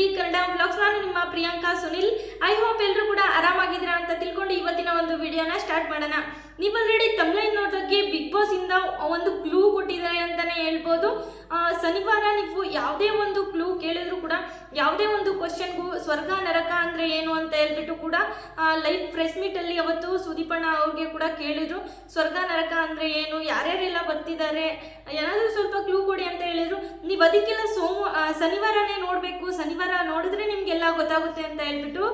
Pre Kannada vlogs ನಾನು ನಿಮ್ಮ Priyanka, Sunil. I hope ಎಲ್ಲರೂ ಕೂಡ ಆರಾಮಾಗಿದ್ದೀರಾ ಅಂತ ತಿಳ್ಕೊಂಡು ಇವತ್ತಿನ ಒಂದು ವಿಡಿಯೋನ ಸ್ಟಾರ್ಟ್ ಮಾಡೋಣ. ನೀವು ಆಲ್ರೆಡಿ ತಮಿಳೈನ್ ನೋಡೋದಕ್ಕೆ ಬಿಗ್ ಬಾಸ್ ಇಂದ ಒಂದು ಕ್ಲೂ ಕೊಟ್ಟಿದ್ದಾರೆ ಅಂತಾನೆ ಹೇಳ್ಬೋದು. ಶನಿವಾರ ನೀವು ಯಾವುದೇ ಒಂದು ಕ್ಲೂ ಕೇಳಿದ್ರು ಕೂಡ, ಯಾವುದೇ ಒಂದು ಕ್ವಶನ್ಗೂ ಸ್ವರ್ಗ, ನರಕ ಅಂದ್ರೆ ಏನು ಅಂತ ಹೇಳ್ಬಿಟ್ಟು ಕೂಡ ಲೈವ್ ಪ್ರೆಸ್ ಮೀಟ್ ಅಲ್ಲಿ ಅವತ್ತು ಸುದೀಪಣ್ಣ ಅವ್ರಿಗೆ ಕೂಡ ಕೇಳಿದ್ರು. ಸ್ವರ್ಗ, ನರಕ ಅಂದ್ರೆ ಏನು, ಯಾರ್ಯಾರೆಲ್ಲ ಬರ್ತಿದ್ದಾರೆ, ಏನಾದರೂ ಸ್ವಲ್ಪ ಕ್ಲೂ ಕೊಡಿ ಅಂತ ಹೇಳಿದ್ರು. ನೀವು ಅದಕ್ಕೆಲ್ಲ ಸೋಮ ಶನಿವಾರನೇ ನೋಡಬೇಕು ಗೊತ್ತಾಗುತ್ತೆ ಅಂತ ಹೇಳ್ಬಿಟ್ಟು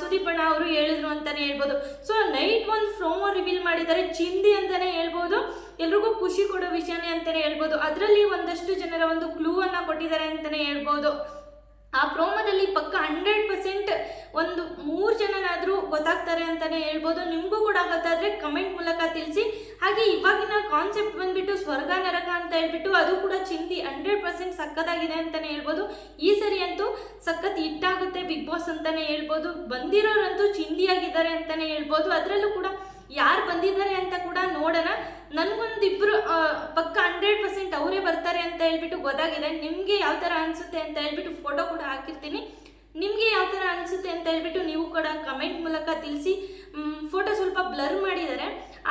ಸುದೀಪ್ ಅಣ್ಣ ಅವರು ಹೇಳಿದ್ರು ಅಂತಾನೆ ಹೇಳ್ಬೋದು. ಸೊ ನೈಟ್ ಒಂದು ಫ್ರೋಮೋ ರಿವೀಲ್ ಮಾಡಿದ್ದಾರೆ. ಚಿಂದಿ ಅಂತಾನೆ ಹೇಳ್ಬೋದು. ಎಲ್ರಿಗೂ ಖುಷಿ ಕೊಡೋ ವಿಷಯನೇ ಅಂತಾನೆ ಹೇಳ್ಬೋದು. ಅದರಲ್ಲಿ ಒಂದಷ್ಟು ಜನರ ಒಂದು ಕ್ಲೂ ಅನ್ನ ಕೊಟ್ಟಿದ್ದಾರೆ ಅಂತಾನೆ ಹೇಳ್ಬೋದು. ಆ ಪ್ರೋಮೋದಲ್ಲಿ ಪಕ್ಕ ಹಂಡ್ರೆಡ್ ಪರ್ಸೆಂಟ್ ಒಂದು ಮೂರು ಜನನಾದರೂ ಗೊತ್ತಾಗ್ತಾರೆ ಅಂತಾನೆ ಹೇಳ್ಬೋದು. ನಿಮಗೂ ಕೂಡ ಗೊತ್ತಾದರೆ ಕಮೆಂಟ್ ಮೂಲಕ ತಿಳಿಸಿ. ಹಾಗೆ ಇವಾಗಿನ ಕಾನ್ಸೆಪ್ಟ್ ಬಂದ್ಬಿಟ್ಟು ಸ್ವರ್ಗ, ನರಕ ಅಂತ ಹೇಳ್ಬಿಟ್ಟು ಅದು ಕೂಡ ಚಿಂದಿ ಹಂಡ್ರೆಡ್ ಪರ್ಸೆಂಟ್ ಸಕ್ಕತ್ತಾಗಿದೆ ಅಂತಾನೆ ಹೇಳ್ಬೋದು. ಈ ಸರಿ ಅಂತೂ ಸಖತ್ ಹಿಟ್ಟಾಗುತ್ತೆ ಬಿಗ್ ಬಾಸ್ ಅಂತಾನೆ ಹೇಳ್ಬೋದು. ಬಂದಿರೋರಂತೂ ಚಿಂದಿಯಾಗಿದ್ದಾರೆ ಅಂತಾನೆ ಹೇಳ್ಬೋದು. ಅದರಲ್ಲೂ ಕೂಡ ಯಾರು ಬಂದಿದ್ದಾರೆ ಅಂತ ಕೂಡ ನೋಡೋಣ. ನನಗೊಂದಿಬ್ಬರು ಪಕ್ಕ ಹಂಡ್ರೆಡ್ ಪರ್ಸೆಂಟ್ ಅವರೇ ಬರ್ತಾರೆ ಅಂತ ಹೇಳ್ಬಿಟ್ಟು ಗೊತ್ತಾಗಿದೆ. ನಿಮಗೆ ಯಾವ ಥರ ಅನಿಸುತ್ತೆ ಅಂತ ಹೇಳ್ಬಿಟ್ಟು ಫೋಟೋ ಕೂಡ ಹಾಕಿರ್ತೀನಿ. ನಿಮಗೆ ಯಾವ ಥರ ಅನಿಸುತ್ತೆ ಅಂತ ಹೇಳ್ಬಿಟ್ಟು ನೀವು ಕೂಡ ಕಮೆಂಟ್ ಮೂಲಕ ತಿಳಿಸಿ. ಫೋಟೋ ಸ್ವಲ್ಪ ಬ್ಲರ್ ಮಾಡಿದ್ದಾರೆ.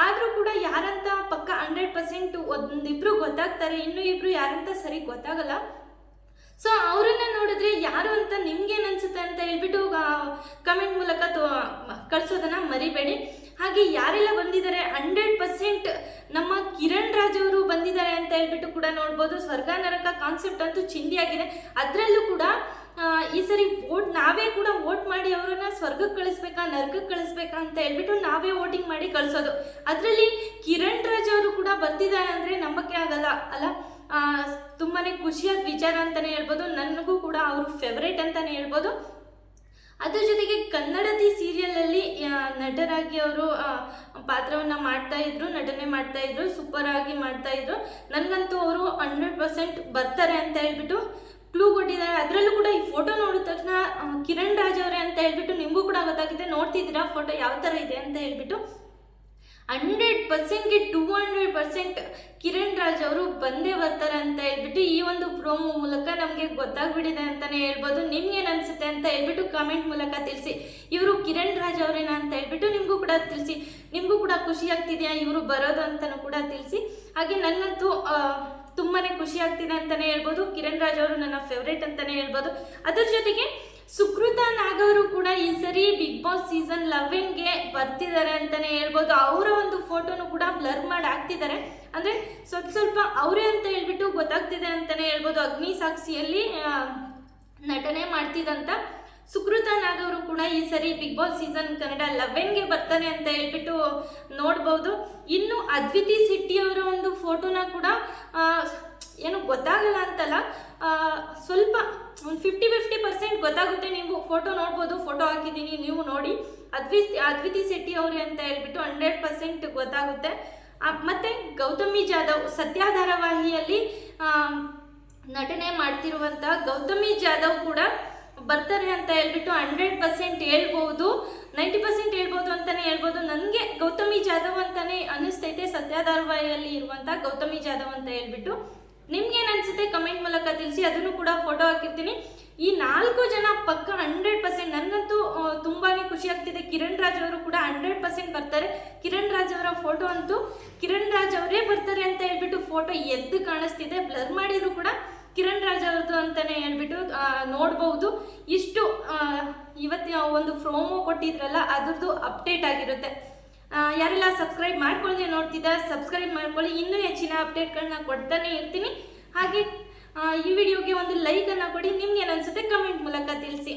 ಆದರೂ ಕೂಡ ಯಾರಂತ ಪಕ್ಕ ಹಂಡ್ರೆಡ್ ಪರ್ಸೆಂಟ್ ಒಂದಿಬ್ರು ಗೊತ್ತಾಗ್ತಾರೆ, ಇನ್ನೂ ಇಬ್ರು ಯಾರಂತ ಸರಿ ಗೊತ್ತಾಗಲ್ಲ. ಸೊ ಅವರನ್ನ ನೋಡಿದ್ರೆ ಯಾರು ಅಂತ ನಿಮ್ಗೇನು ಅನ್ಸುತ್ತೆ ಅಂತ ಹೇಳ್ಬಿಟ್ಟು ಕಮೆಂಟ್ ಮೂಲಕ ತೋ, ಕಳಿಸೋದನ್ನ ಮರಿಬೇಡಿ. ಹಾಗೆ ಯಾರೆಲ್ಲ ಬಂದಿದ್ದಾರೆ ಹಂಡ್ರೆಡ್ ಪರ್ಸೆಂಟ್ ನಮ್ಮ ಕಿರಣ್ ರಾಜ್ ಅವರು ಬಂದಿದ್ದಾರೆ ಅಂತ ಹೇಳ್ಬಿಟ್ಟು ಕೂಡ ನೋಡ್ಬೋದು. ಸ್ವರ್ಗ ನರಕ ಕಾನ್ಸೆಪ್ಟ್ ಅಂತೂ ಚಿಂದಿಯಾಗಿದೆ ಅದರಲ್ಲೂ ಕೂಡ ಈ ಸರಿ ವೋಟ್ ನಾವೇ ಕೂಡ ವೋಟ್ ಮಾಡಿ ಅವರನ್ನ ಸ್ವರ್ಗಕ್ಕೆ ಕಳಿಸ್ಬೇಕಾ ನರ್ಗಕ್ಕೆ ಕಳಿಸ್ಬೇಕಾ ಅಂತ ಹೇಳ್ಬಿಟ್ಟು ನಾವೇ ವೋಟಿಂಗ್ ಮಾಡಿ ಕಳಿಸೋದು. ಅದರಲ್ಲಿ ಕಿರಣ್ ರಾಜ್ ಅವರು ಕೂಡ ಬರ್ತಿದ್ದಾರೆ ಅಂದರೆ ನಂಬಕ್ಕೆ ಆಗಲ್ಲ, ಅಲ್ಲ? ತುಂಬಾ ಖುಷಿಯಾದ ವಿಚಾರ ಅಂತಲೇ ಹೇಳ್ಬೋದು. ನನಗೂ ಕೂಡ ಅವರು ಫೇವ್ರೇಟ್ ಅಂತಲೇ ಹೇಳ್ಬೋದು. ಅದ್ರ ಜೊತೆಗೆ ಕನ್ನಡತಿ ಸೀರಿಯಲಲ್ಲಿ ನಟರಾಗಿ ಅವರು ಪಾತ್ರವನ್ನು ಮಾಡ್ತಾ ಇದ್ರು, ನಟನೆ ಮಾಡ್ತಾ ಇದ್ರು ಸೂಪರ್ ಆಗಿ ಮಾಡ್ತಾ ಇದ್ರು. ನನಗಂತೂ ಅವರು ಹಂಡ್ರೆಡ್ ಪರ್ಸೆಂಟ್ ಬರ್ತಾರೆ ಅಂತ ಹೇಳ್ಬಿಟ್ಟು ಕ್ಲೂ ಕೊಟ್ಟಿದ್ದಾರೆ. ಅದರಲ್ಲೂ ಕೂಡ ಈ ಫೋಟೋ ನೋಡಿದ ತಕ್ಷಣ ಕಿರಣ್ ರಾಜ್ ಅವರೇ ಅಂತ ಹೇಳ್ಬಿಟ್ಟು ನಿಮಗೂ ಕೂಡ ಗೊತ್ತಾಗಿದೆ ನೋಡ್ತಿದ್ದೀರಾ ಫೋಟೋ ಯಾವ ಥರ ಇದೆ ಅಂತ ಹೇಳ್ಬಿಟ್ಟು. Hundred ಪರ್ಸೆಂಟ್ಗೆ two hundred percent Kiran Raj ಅವರು ಬಂದೇ ಬರ್ತಾರೆ ಅಂತ ಹೇಳ್ಬಿಟ್ಟು ಈ ಒಂದು ಪ್ರೋಮೋ ಮೂಲಕ ನಮಗೆ ಗೊತ್ತಾಗ್ಬಿಟ್ಟಿದೆ ಅಂತಲೇ ಹೇಳ್ಬೋದು. ನಿಮ್ಗೇನು ಅನಿಸುತ್ತೆ ಅಂತ ಹೇಳ್ಬಿಟ್ಟು ಕಮೆಂಟ್ ಮೂಲಕ ತಿಳಿಸಿ. ಇವರು ಕಿರಣ್ ರಾಜ್ ಅವರೇನಾ ಅಂತ ಹೇಳ್ಬಿಟ್ಟು ನಿಮಗೂ ಕೂಡ ತಿಳಿಸಿ. ನಿಮಗೂ ಕೂಡ ಖುಷಿ ಆಗ್ತಿದೆಯಾ ಇವರು ಬರೋದು ಅಂತಲೂ ಕೂಡ ತಿಳಿಸಿ. ಹಾಗೆ ನನಗಂತೂ ತುಂಬಾ ಖುಷಿ ಆಗ್ತಿದೆ ಅಂತಲೇ ಹೇಳ್ಬೋದು. ಕಿರಣ್ ರಾಜ್ ಅವರು ನನ್ನ ಫೇವ್ರೇಟ್ ಅಂತಲೇ ಹೇಳ್ಬೋದು. ಅದ್ರ ಜೊತೆಗೆ ಸುಕೃತ ನಾಗವರು ಕೂಡ ಈ ಸರಿ ಬಿಗ್ ಬಾಸ್ ಸೀಸನ್ ಲೆವೆನ್ಗೆ ಬರ್ತಿದ್ದಾರೆ ಅಂತಾನೆ ಹೇಳ್ಬೋದು. ಅವರ ಒಂದು ಫೋಟೋನು ಕೂಡ ಬ್ಲರ್ ಮಾಡಿ ಹಾಕ್ತಿದ್ದಾರೆ. ಅಂದ್ರೆ ಸ್ವಲ್ಪ ಸ್ವಲ್ಪ ಅವರೇ ಅಂತ ಹೇಳ್ಬಿಟ್ಟು ಗೊತ್ತಾಗ್ತಿದೆ ಅಂತಾನೆ ಹೇಳ್ಬೋದು. ಅಗ್ನಿ ಸಾಕ್ಷಿಯಲ್ಲಿ ನಟನೆ ಮಾಡ್ತಿದಂತ ಸುಕೃತ ನಾಗವರು ಕೂಡ ಈ ಸರಿ ಬಿಗ್ ಬಾಸ್ ಸೀಸನ್ ಕನ್ನಡ ಲೆವೆನ್ಗೆ ಬರ್ತಾನೆ ಅಂತ ಹೇಳ್ಬಿಟ್ಟು ನೋಡ್ಬೋದು. ಇನ್ನು ಅದ್ವಿತಿ ಸಿಟ್ಟಿ ಅವರ ಒಂದು ಫೋಟೋನ ಕೂಡ ಏನು ಗೊತ್ತಾಗಲ್ಲ ಅಂತಲ್ಲ ಸ್ವಲ್ಪ ಒಂದು ಫಿಫ್ಟಿ ಫಿಫ್ಟಿ ಪರ್ಸೆಂಟ್ ಗೊತ್ತಾಗುತ್ತೆ. ನೀವು ಫೋಟೋ ನೋಡ್ಬೋದು ಫೋಟೋ ಹಾಕಿದ್ದೀನಿ, ನೀವು ನೋಡಿ. ಅದ್ವಿ, ಅದ್ವಿತಿ ಶೆಟ್ಟಿ ಅವರೇ ಅಂತ ಹೇಳ್ಬಿಟ್ಟು ಹಂಡ್ರೆಡ್ ಪರ್ಸೆಂಟ್ ಗೊತ್ತಾಗುತ್ತೆ. ಮತ್ತು ಗೌತಮಿ ಜಾಧವ್ ಸತ್ಯ ಧಾರಾವಾಹಿಯಲ್ಲಿ ನಟನೆ ಮಾಡ್ತಿರುವಂಥ ಗೌತಮಿ ಜಾಧವ್ ಕೂಡ ಬರ್ತಾರೆ ಅಂತ ಹೇಳ್ಬಿಟ್ಟು ಹಂಡ್ರೆಡ್ ಪರ್ಸೆಂಟ್ ಹೇಳ್ಬೋದು, ನೈಂಟಿ ಪರ್ಸೆಂಟ್ ಹೇಳ್ಬೋದು ಅಂತಲೇ ಹೇಳ್ಬೋದು. ನನಗೆ ಗೌತಮಿ ಜಾಧವ್ ಅಂತಲೇ ಅನ್ನಿಸ್ತೈತೆ ಸತ್ಯ ಧಾರಾವಾಹಿಯಲ್ಲಿ ಇರುವಂಥ ಗೌತಮಿ ಜಾಧವ್ ಅಂತ ಹೇಳ್ಬಿಟ್ಟು. ನಿಮ್ಗೇನು ಅನಿಸುತ್ತೆ? ಕಮೆಂಟ್ ಮೂಲಕ ತಿಳಿಸಿ. ಅದನ್ನು ಕೂಡ ಫೋಟೋ ಹಾಕಿರ್ತೀನಿ. ಈ ನಾಲ್ಕು ಜನ ಪಕ್ಕ ಹಂಡ್ರೆಡ್ ಪರ್ಸೆಂಟ್ ನನ್ನಂತೂ ತುಂಬಾ ಖುಷಿ ಆಗ್ತಿದೆ. ಕಿರಣ್ ರಾಜ್ ಅವರು ಕೂಡ ಹಂಡ್ರೆಡ್ ಪರ್ಸೆಂಟ್ ಬರ್ತಾರೆ. ಕಿರಣ್ ರಾಜ್ ಅವರ ಫೋಟೋ ಅಂತೂ, ಕಿರಣ್ ರಾಜ್ ಅವರೇ ಬರ್ತಾರೆ ಅಂತ ಹೇಳ್ಬಿಟ್ಟು ಫೋಟೋ ಎದ್ದು ಕಾಣಿಸ್ತಿದೆ. ಬ್ಲರ್ ಮಾಡಿದ್ರು ಕೂಡ ಕಿರಣ್ ರಾಜ್ ಅವ್ರದ್ದು ಅಂತಾನೆ ಹೇಳ್ಬಿಟ್ಟು ನೋಡ್ಬೋದು. ಇಷ್ಟು ಇವತ್ತಿನ ಒಂದು ಫ್ರೋಮೋ ಕೊಟ್ಟಿದ್ರಲ್ಲ, ಅದ್ರದ್ದು ಅಪ್ಡೇಟ್ ಆಗಿರುತ್ತೆ. ಯಾರೆಲ್ಲ ಸಬ್ಸ್ಕ್ರೈಬ್ ಮಾಡ್ಕೊಳ್ಳದೆ ನೋಡ್ತಿದ್ದ ಸಬ್ಸ್ಕ್ರೈಬ್ ಮಾಡ್ಕೊಳ್ಳಿ. ಇನ್ನೂ ಹೆಚ್ಚಿನ ಅಪ್ಡೇಟ್ಗಳನ್ನ ಕೊಡ್ತಾನೆ ಇರ್ತೀನಿ. ಹಾಗೆ ಈ ವಿಡಿಯೋಗೆ ಒಂದು ಲೈಕನ್ನು ಕೊಡಿ. ನಿಮ್ಗೆ ಏನನ್ಸುತ್ತೆ ಕಮೆಂಟ್ ಮೂಲಕ ತಿಳಿಸಿ.